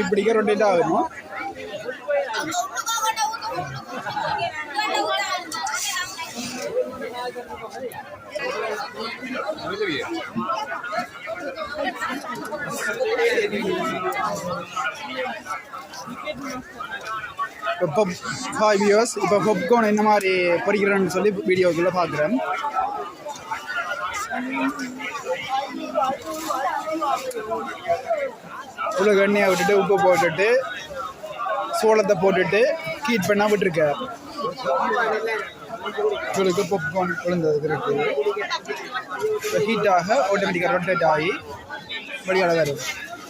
இப்படிக்க ரெண்டு ஆகணும். இப்போ ஃபைவ் இயர்ஸ் இப்போ பாப்கார்ன் என்ன மாதிரி பொரிக்கிறேன்னு சொல்லி வீடியோக்குள்ளே பார்க்குறேன். உலக எண்ணெயை விட்டுட்டு உப்பு போட்டுட்டு சோளத்தை போட்டுட்டு ஹீட் பண்ணால் விட்டுருக்கார் உங்களுக்கு பொப்கார்ன் விழுந்தது இருக்குது இப்போ ஹீட்டாக ஆட்டோமேட்டிக்காக ரொட்டேட் ஆகி வழியாக வரும்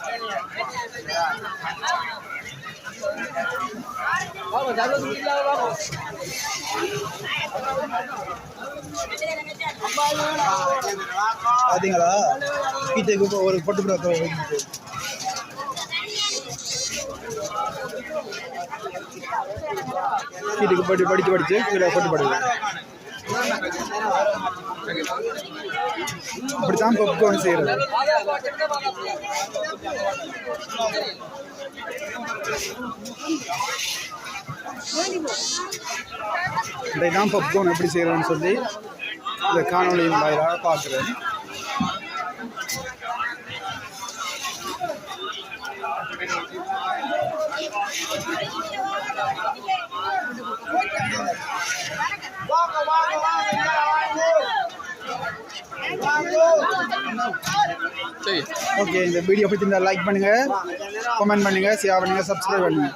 வெயில் இருக்கு ஆ பாப்கார்ன் பார்த்தீங்களா ஹீட்டுக்கு ஒரு பொட்டு புறத்தை வைக்கிட்டு போட்டு படித்து படிச்சு கீழே போட்டு படுது அப்படித்தான் பாப்கார்ன் செய்கிறது இதைதான் பாப்கார்ன் எப்படி செய்கிறோன்னு சொல்லி இந்த காணொலியின் வாயிலாக பார்க்குறேன் சரி. ஓகே இந்த வீடியோ பிடிச்சிருந்தா லைக் பண்ணுங்கள் கமெண்ட் பண்ணுங்கள் ஷேர் பண்ணுங்கள் சப்ஸ்கிரைப் பண்ணுங்கள்